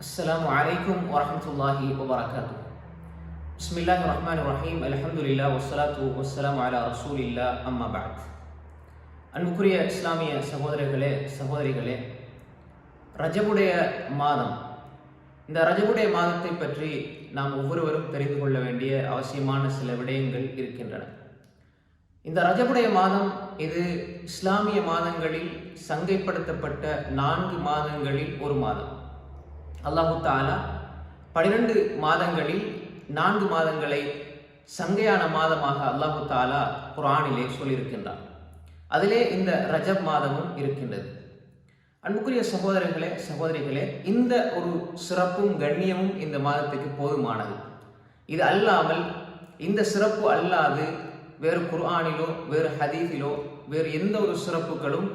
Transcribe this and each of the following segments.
السلام عليكم ورحمة الله وبركاته بسم الله الرحمن الرحيم الحمد لله والصلاة والسلام على رسول الله أما بعد அன்புக்குரிய இஸ்லாமிய சகோதரர்களே சகோதரிகளே ரஜபுடைய மாதம் இந்த ரஜபுடைய மாதத்தை பற்றி நாம் ஒவ்வொருவரும் தெரிந்து கொள்ள வேண்டிய அவசியமான சில விடயங்கள் இருக்கின்றன இந்த ரஜபுடைய மாதம் இது இஸ்லாமிய மாதங்களில் சங்கைப்படுத்தப்பட்ட நான்கு மாதங்களில் ஒரு மாதம் அல்லாஹு தாலா பனிரெண்டு மாதங்களில் நான்கு மாதங்களை சங்கையான மாதமாக அல்லாஹு தாலா குரானிலே சொல்லியிருக்கின்றார் அதிலே இந்த ரஜப் மாதமும் இருக்கின்றது. அன்புக்குரிய சகோதரர்களே சகோதரிகளே இந்த ஒரு சிறப்பும் கண்ணியமும் இந்த மாதத்துக்கு போதுமானது. இது அல்லாமல் இந்த சிறப்பு அல்லாது வேறு குர்ஆனிலோ வேறு ஹதீஸிலோ வேறு எந்த ஒரு சிறப்புகளும்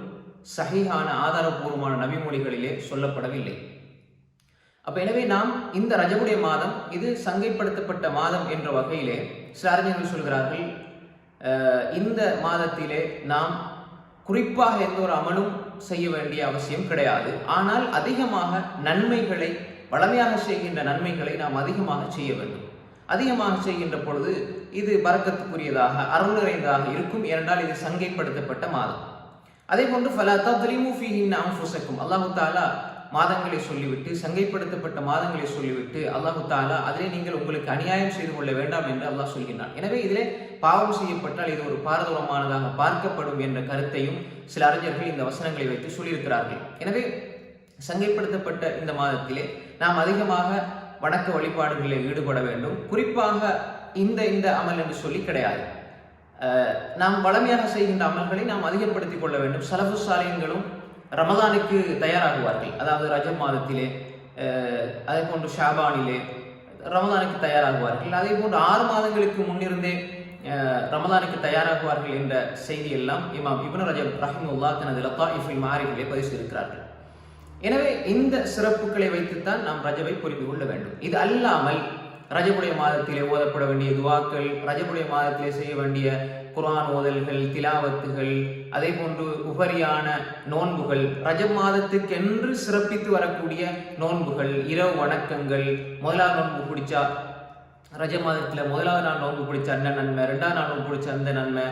சகிஹான ஆதாரபூர்வமான நபிமொழிகளிலே சொல்லப்படவில்லை. அப்ப எனவே நாம் இந்த ரஜகுடைய மாதம் இது சங்கைப்படுத்தப்பட்ட மாதம் என்ற வகையிலே சில அறிஞர்கள் சொல்கிறார்கள் இந்த மாதத்திலே நாம் குறிப்பாக எந்த ஒரு அமலும் செய்ய வேண்டிய அவசியம் கிடையாது. ஆனால் அதிகமாக நன்மைகளை வளமையாக செய்கின்ற நன்மைகளை நாம் அதிகமாக செய்ய வேண்டும். அதிகமாக செய்கின்ற பொழுது இது பறக்கத்துக்குரியதாக அருள் நிறைந்ததாக இருக்கும். ஏனென்றால் இது சங்கைப்படுத்தப்பட்ட மாதம். அதே போன்று ஃபலா தத்லிமு ஃபீஹின் அன்ஃபுஸக்கும் அல்லாஹு தாலா மாதங்களை சொல்லிவிட்டு சங்கைப்படுத்தப்பட்ட மாதங்களை சொல்லிவிட்டு அல்லாஹு தாலா அதிலே நீங்கள் உங்களுக்கு அநியாயம் செய்து கொள்ள வேண்டாம் என்று அல்லாஹ் சொல்கின்றான். எனவே இதிலே பாவம் செய்யப்பட்டால் இது ஒரு பாரதூரமானதாக பார்க்கப்படும் என்ற கருத்தையும் சில அறிஞர்கள் இந்த வசனங்களை வைத்து சொல்லியிருக்கிறார்கள். எனவே சங்கைப்படுத்தப்பட்ட இந்த மாதத்திலே நாம் அதிகமாக வணக்க வழிபாடுகளில் ஈடுபட வேண்டும். குறிப்பாக இந்த இந்த அமல் என்று சொல்லி கிடையாது. நாம் வளமையாக செய்கின்ற அமல்களை நாம் அதிகப்படுத்திக் கொள்ள வேண்டும். சலபு சாலையங்களும் ரமதானுக்கு தயாராகுவார்கள். அதாவது ரஜ மாதத்திலே அதே போன்று ஷாபானிலே ரமதானுக்கு தயாராகுவார்கள். அதே போன்று ஆறு மாதங்களுக்கு முன்னிருந்தே ரமதானுக்கு தயாராகுவார்கள் என்ற செய்தி எல்லாம் இமாம் இப்னு ரஜப் ரஹிமுல்லா தனது லத்தாயிஃபில் மாறிகளே பதிவு செய்திருக்கிறார்கள். எனவே இந்த சிறப்புகளை வைத்துத்தான் நாம் ரஜவை புரிந்து கொள்ள வேண்டும். இது அல்லாமல் ரஜபுடைய மாதத்திலே ஓதப்பட வேண்டிய துவாக்கள் ரஜபுடைய மாதத்திலே செய்ய வேண்டிய குரான் ஓதல்கள் திலாவத்துகள் அதே போன்று உபரியான நோன்புகள். ரஜப் மாதத்துக்கென்று சிறப்பித்து வரக்கூடிய நோன்புகள் இரவு வணக்கங்கள் முதலாவது நோன்பு பிடிச்சா ரஜ மாதத்தில் முதலாவது நாள் நோன்பு பிடிச்ச அந்த நன்மை ரெண்டாவது நாள் நோன்பு பிடிச்ச அந்த நன்மை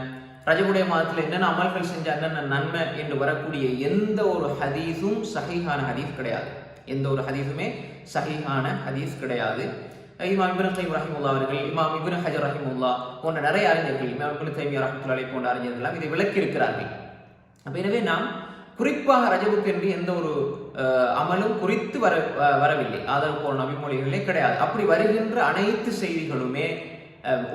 ரஜபுடைய மாதத்தில் என்னென்ன அமல்கள் செஞ்ச அண்ணன் நன்மை என்று வரக்கூடிய எந்த ஒரு ஹதீஸும் சஹீஹான ஹதீஸ் கிடையாது. எந்த ஒரு ஹதீஸுமே சஹீஹான ஹதீஸ் கிடையாது. இமாம் இபின் கைம் ரஹிமுல்லா அவர்கள் இமாம் இபின் ஹஜர் ரஹிமுல்லா போன்ற நிறைய அறிஞர்கள் இமாம் இபின் தைமியா ரஹ்மத்துல்லாஹி போன்ற அறிஞர்கள் இதை விளக்கி இருக்கிறார்கள் அப்ப எனவே நாம் குறிப்பாக ரஜபுக்கு என்று எந்த ஒரு அமலும் குறித்து வர வரவில்லை. ஆதரவு நபிமொழிகளே கிடையாது. அப்படி வருகின்ற அனைத்து செய்திகளுமே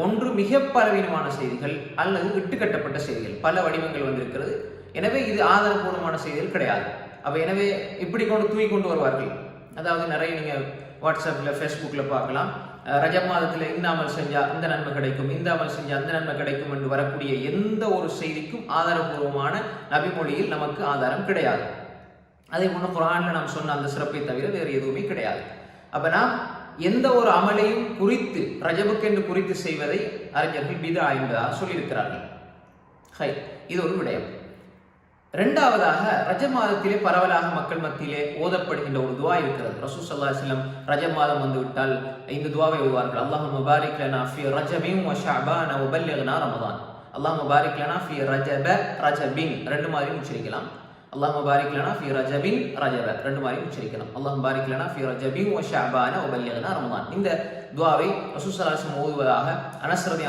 ஒன்று மிக பலவீனமான செய்திகள் அல்லது இட்டுக்கட்டப்பட்ட செய்திகள். பல வடிவங்கள் வந்திருக்கிறது. எனவே இது ஆதாரபூர்வமான செய்திகள் கிடையாது. அப்ப எனவே இப்படி கொண்டு தூய் கொண்டு வருவார்கள். அதாவது நிறைய நீங்கள் வாட்ஸ்அப்பில் ஃபேஸ்புக்கில் பார்க்கலாம். ரஜ மாதத்தில் இந்த அமல் செஞ்சால் இந்த நன்மை கிடைக்கும் இந்த அமல் செஞ்சால் அந்த நன்மை கிடைக்கும் என்று வரக்கூடிய எந்த ஒரு செய்திக்கும் ஆதாரபூர்வமான நபிமொழியில் நமக்கு ஆதாரம் கிடையாது. அதே போன்று குரானில் நாம் சொன்ன அந்த சிறப்பை தவிர வேறு எதுவுமே கிடையாது. அப்போ நாம் எந்த ஒரு அமலையும் குறித்து ரஜபுக்கென்று குறித்து செய்வதை அறிஞர்கள் பிதா என்பதாக சொல்லியிருக்கிறார்கள். ஹை இது ஒரு விடயம். இரண்டாவதாக ரஜ மாதத்திலே பரவலாக மக்கள் மத்தியிலே ஓதப்படுகின்ற ஒரு துவா இருக்கிறது. ரசூ சல்லா செல்லம் ரஜ மாதம் வந்துவிட்டால் இந்த துவாவை ஓதுவார்கள். அல்லாஹ் முபாரிக் லனா ஃபி ரஜபின் வ ஷஅபான வ பல்லிக்னா ரமதான். அல்லாஹ் முபாரிக் லனா ஃபி ரஜப ரஜபின். ரெண்டு மாதிரி உச்சரிக்கலாம். அல்லாஹ் முபாரிக் லனா ஃபி ரஜபின் ரஜப. ரெண்டு மாதிரி உச்சரிக்கலாம். அல்லாஹ் முபாரிக் லனா ஃபி ரஜபின் வ ஷஅபான வ பல்லிக்னா ரமதான். இந்த துவாவை ரசூ சல்லா செல்லம் ஓதுவதாக அனஸ் ரதி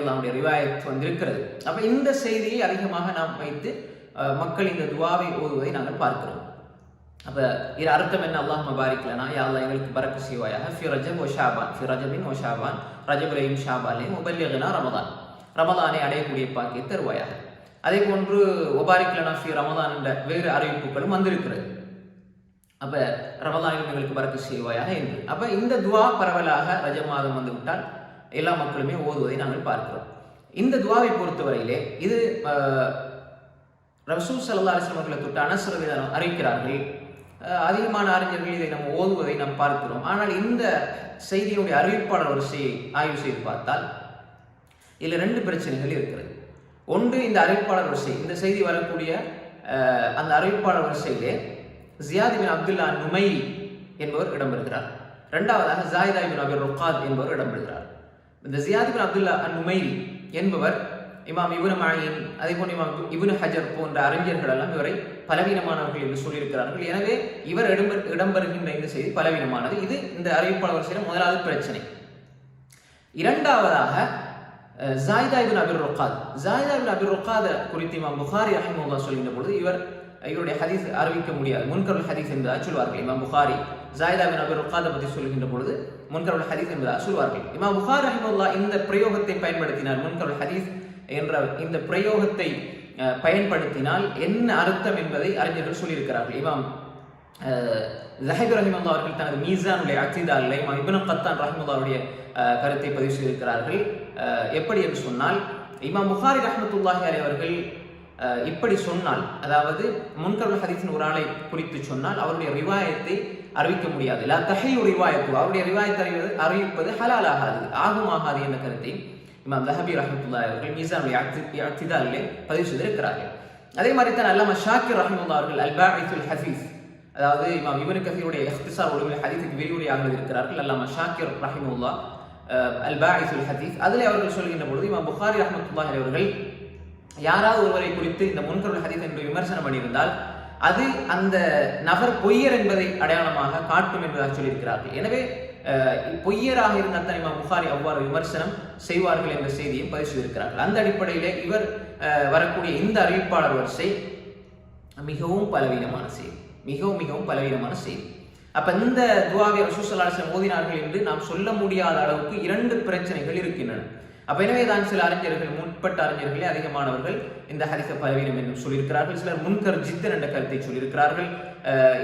அல்லாவுடைய ரிவாயத் வந்திருக்கிறது. அப்ப இந்த செய்தியை அதிகமாக நாம் வைத்து மக்கள் இந்த துவாவை ஓதுவதை நாங்கள் பார்க்கிறோம். அப்போ இது அர்த்தம் என்ன? அல்லாஹ் மபாரிக்கலனா யா எங்களுக்கு பரக்கு செய்வாயாக. ஃபி ரஜப் ஓ ஷாபான். ஃபி ரஜபின் ஓ ஷாபான். ரஜபுலையும் ஷாபாலையும் முபல்லிகனா ரமதான். ரமதானை அடையக்கூடிய பாக்கியை தருவாயாக. அதே போன்று ஒபாரிக்லனா ஃபி ரமதான் என்ற வேறு அறிவிப்புகளும் வந்திருக்கிறது. அப்ப ரமதானிலும் எங்களுக்கு பரக்கு செய்வாயாக என்று. அப்போ இந்த துவா பரவலாக ரஜ மாதம் வந்து விட்டால் எல்லா மக்களுமே ஓதுவதை நாங்கள் பார்க்கிறோம். இந்த துவாவை பொறுத்தவரையிலே இது ரசூல் சல்லா அலிஸ்லாம் அவர்களை தொட்டு அனசுரவிதம் அறிவிக்கிறார்கள். அதிகமான அறிஞர்கள் இதை நம்ம ஓதுவதை நாம் பார்க்கிறோம். ஆனால் இந்த செய்தியினுடைய அறிவிப்பாளர் வரிசையை ஆய்வு செய்து பார்த்தால் இதில் ரெண்டு பிரச்சனைகள் இருக்கிறது. ஒன்று இந்த அறிவிப்பாளர் வரிசை இந்த செய்தி வரக்கூடிய அந்த அறிவிப்பாளர் வரிசையிலே ஜியாத் பின் அப்துல்லா நுமை என்பவர் இடம்பெறுகிறார். இரண்டாவதாக ஜாயிதா இபின் அபி ருக்காத் என்பவர் இடம்பெறுகிறார். இந்த ஜியாத் பின் அப்துல்லா நுமை என்பவர் இமாம் இபுன் மாயின் அதே போன்று இமாம் இபுனு ஹஜர் போன்ற அறிஞர்கள் எல்லாம் இவரை பலவீனமானவர்கள் என்று சொல்லியிருக்கிறார்கள். எனவே இவர் இடம்பெறு இடம்பெறுகின்ற இந்த செய்தி பலவீனமானது. இது இந்த அறிவிப்பாளர் செய்த முதலாவது பிரச்சனை. இரண்டாவதாக ஜாயிதா இபின் அபிர் ருக்காத். ஜாயிதா இபின் அபிர் ருக்காத குறித்து இமாம் புகாரி ரஹிமுல்லா சொல்கின்ற பொழுது இவர் இவருடைய ஹதீஸ் அறிவிக்க முடியாது. முன்கருள் ஹதீஸ் என்பதாக சொல்வார்கள் இமாம் புகாரி. ஜாயிதா பின் அபி ருக்காத பற்றி சொல்கின்ற பொழுது முன்கருள் ஹதீஸ் என்பதாக சொல்வார்கள் இமாம் புகார் ரஹிமுல்லா இந்த பிரயோகத்தை பயன்படுத்தினார். முன்கருள் ஹதீஸ் என்ற இந்த பிரயோகத்தை பயன்படுத்தினால் என்ன அர்த்தம் என்பதை அறிஞர்கள் சொல்லியிருக்கிறார்கள். இமாம் ஜஹீர் ரஹிமல்லா அவர்கள் தனது மீசானுடைய அக்சிதாலில் இமாம் இபின் கத்தான் ரஹிமுல்லாவுடைய கருத்தை பதிவு செய்திருக்கிறார்கள். எப்படி என்று சொன்னால் இமாம் புகாரி ரஹமத்துல்லாஹி அலி அவர்கள் இப்படி சொன்னால் அதாவது முன்கருள் ஹதீஸின் ஒரு ஆளை குறித்து சொன்னால் அவருடைய ரிவாயத்தை அறிவிக்க முடியாது. இல்ல தஹையு ரிவாயத்து அவருடைய ரிவாயத்தை அறிவது அறிவிப்பது ஹலால் ஆகாது ஆகும் ஆகாது என்ற கருத்தை இமாம் தஹபி ரஹமத்துல்லா அவர்கள் மீசானுடைய அத்திதாலிலே பதிவு செய்திருக்கிறார்கள். அதே மாதிரி தான் அல்லாம ஷாக்கிர் ரஹமுல்லா அவர்கள் அல்பாஇத்துல் ஹசீஸ் அதாவது இமாம் இவனு கசீருடைய எஃப்திசார் ஒழுங்கில் ஹதீஸுக்கு விரிவுரையாக இருக்கிறார்கள். அல்லாம ஷாக்கிர் ரஹிமுல்லா ஐசுல் ஹதீஸ். அதில் அவர்கள் சொல்கின்ற பொழுது இமாம் புகாரி ரஹமத்துல்லா அவர்கள் யாராவது ஒருவரை குறித்து இந்த முன்கருள் ஹதீஸ் என்று விமர்சனம் பண்ணியிருந்தால் அது அந்த நபர் பொய்யர் என்பதை அடையாளமாக காட்டும் என்பதாக சொல்லியிருக்கிறார்கள். எனவே பொய்யராக இருந்த தனிமா புகாரி அவ்வாறு விமர்சனம் செய்வார்கள் என்ற செய்தியும் பதிவு அந்த அடிப்படையிலே இவர் வரக்கூடிய இந்த அறிவிப்பாளர் வரிசை மிகவும் பலவீனமான செய்தி. மிகவும் மிகவும் பலவீனமான செய்தி. அப்ப இந்த துவாவை ரசூசல்லாசன் ஓதினார்கள் என்று நாம் சொல்ல முடியாத அளவுக்கு இரண்டு பிரச்சனைகள் இருக்கின்றன. அப்ப எனவே தான் சில அறிஞர்கள் முற்பட்ட அறிஞர்களே அதிகமானவர்கள் இந்த ஹரிச பலவீனம் என்று சொல்லியிருக்கிறார்கள். சிலர் முன்கர் ஜித்தன் என்ற கருத்தை சொல்லியிருக்கிறார்கள்.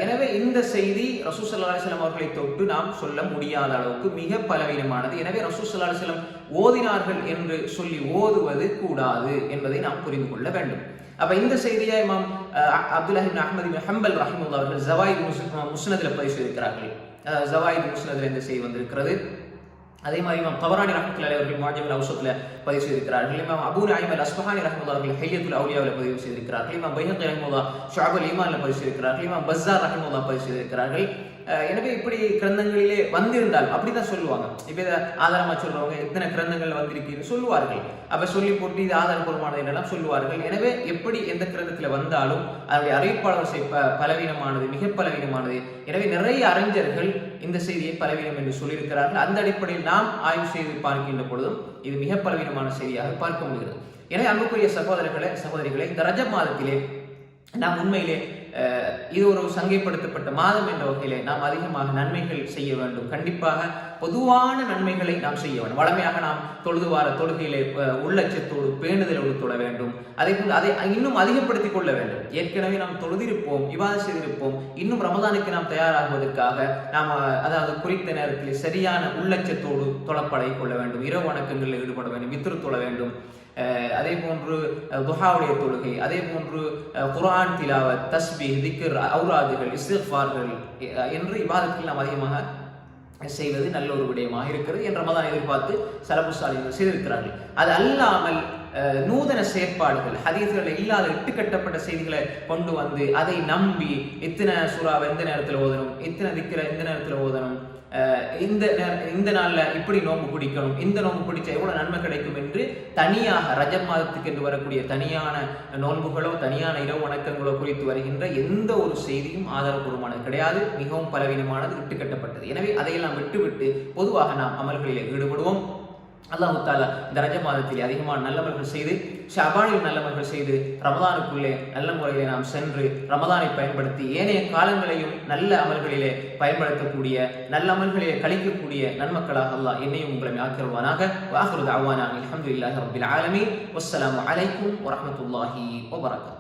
எனவே இந்த செய்தி ரசூசல்லா அலிஸ்லாம் அவர்களை தொட்டு நாம் சொல்ல முடியாத அளவுக்கு மிக பலவீனமானது. எனவே ரசூசல்லா அலிஸ்லாம் ஓதினார்கள் என்று சொல்லி ஓதுவது கூடாது என்பதை நாம் புரிந்து கொள்ள வேண்டும். அப்ப இந்த செய்தியை இமாம் அப்துல்லாஹின் அஹமது ஹம்பல் ரஹிமுல்லா அவர்கள் ஜவாயித் முஸ்னதில் பதிவு செய்திருக்கிறார்கள். ஜவாயித் முஸ்னதில் இந்த செய்தி வந்திருக்கிறது. அதே மாதிரி இமாம் தவரானி ரஹமத்துல்லா அவர்கள் மாஜமில் அவசத்தில் பதிவு செய்திருக்கிறார்கள் இமாம் அபூர் நாயிம் அஸ்பஹானி ரஹமுல்லா அவர்கள் ஹையத்துல் அவுலியாவில் பதிவு செய்திருக்கிறார்கள். இமாம் பைஹத் ரஹமுல்லா ஷாபுல் ஈமானில் பதிவு செய்திருக்கிறார்கள். இமாம் பஸ்ஸார் ரஹமுல்லா பதிவு செய்திருக்கிறார்கள். எனவே இப்படி கிரந்தங்களிலே வந்திருந்தால் அப்படிதான் சொல்லுவாங்க. இப்ப இதை ஆதாரமா சொல்றவங்க எத்தனை கிரந்தங்கள் வந்திருக்குன்னு சொல்லுவார்கள். அப்ப சொல்லி போட்டு இது ஆதாரபூர்வமானது என்னெல்லாம் சொல்லுவார்கள். எனவே எப்படி எந்த கிரந்தத்துல வந்தாலும் அதனுடைய அறிவிப்பாளர் பலவீனமானது மிக பலவீனமானது. எனவே நிறைய அறிஞர்கள் இந்த செய்தியை பலவீனம் என்று சொல்லியிருக்கிறார்கள். அந்த அடிப்படையில் நாம் ஆய்வு செய்து பார்க்கின்ற பொழுதும் இது மிக பலவீனம் பலவீனமான செய்தியாக பார்க்க முடிகிறது. எனவே அன்புக்குரிய சகோதரர்களே சகோதரிகளை இந்த ரஜ மாதத்திலே நாம் உண்மையிலே இது ஒரு சங்கைப்படுத்தப்பட்ட மாதம் என்ற வகையிலே நாம் அதிகமாக நன்மைகள் செய்ய வேண்டும். கண்டிப்பாக பொதுவான நன்மைகளை நாம் செய்ய வேண்டும். வளமையாக நாம் தொழுது வார தொழுகையிலே உள்ளச்சத்தோடு பேணுதலோடு தொட வேண்டும். அதே போல் அதை இன்னும் அதிகப்படுத்திக் கொள்ள வேண்டும். ஏற்கனவே நாம் தொழுதிருப்போம் விவாதம் செய்திருப்போம். இன்னும் ரமதானுக்கு நாம் தயாராகுவதற்காக நாம் அதாவது குறித்த நேரத்தில் சரியான உள்ளச்சத்தோடு தொழப்படை கொள்ள வேண்டும். இரவு வணக்கங்களில் ஈடுபட வேண்டும் வித்துரு தொழ வேண்டும். அதே போன்று துஹாவுடைய தொழுகை அதே போன்று குரான் திலாவத் தஸ்பி திக்கர் அவுராதுகள் இஸ்திஃபார்கள் என்று இவ்வாதத்தில் நாம் அதிகமாக செய்வது நல்ல ஒரு விடயமாக இருக்கிறது என்ற மதான் எதிர்பார்த்து சலபு செய்திருக்கிறார்கள். அது அல்லாமல் நூதன செயற்பாடுகள் ஹதீஸ்கள் இல்லாத இட்டுக்கட்டப்பட்ட செய்திகளை கொண்டு வந்து அதை நம்பி இத்தனை சுறாவை எந்த நேரத்தில் ஓதணும் இத்தனை திக்கிற எந்த நேரத்தில் ஓதணும் இந்த இந்த நாளில் இப்படி நோம்பு பிடிக்கணும் இந்த நோம்பு பிடிச்சா எவ்வளோ நன்மை கிடைக்கும் என்று தனியாக ரஜ மாதத்துக்கு என்று வரக்கூடிய தனியான நோன்புகளோ தனியான இரவு வணக்கங்களோ குறித்து வருகின்ற எந்த ஒரு செய்தியும் ஆதாரபூர்வமானது கிடையாது. மிகவும் பலவீனமானது விட்டுக்கட்டப்பட்டது. எனவே அதையெல்லாம் விட்டுவிட்டு பொதுவாக நாம் அமல்களில் ஈடுபடுவோம். அல்லாஹு தாலா இந்த ரஜ மாதத்தில் அதிகமான நல்லவர்கள் செய்து ஷபானில் நல்லவர்கள் செய்து ரமதானுக்குள்ளே நல்ல முறையிலே நாம் சென்று ரமதானை பயன்படுத்தி ஏனைய காலங்களையும் நல்ல அமல்களிலே பயன்படுத்தக்கூடிய நல்ல அமல்களிலே கழிக்கக்கூடிய நன்மக்களாக அல்லாஹ் என்னையும் உங்களை ஆக்கிருவானாக வாஹருது அவானா இல்லாஹ் ரபில் ஆலமி வஸ்ஸலாம் அலைக்கும் வரமத்துல்லாஹி வபரகாத்.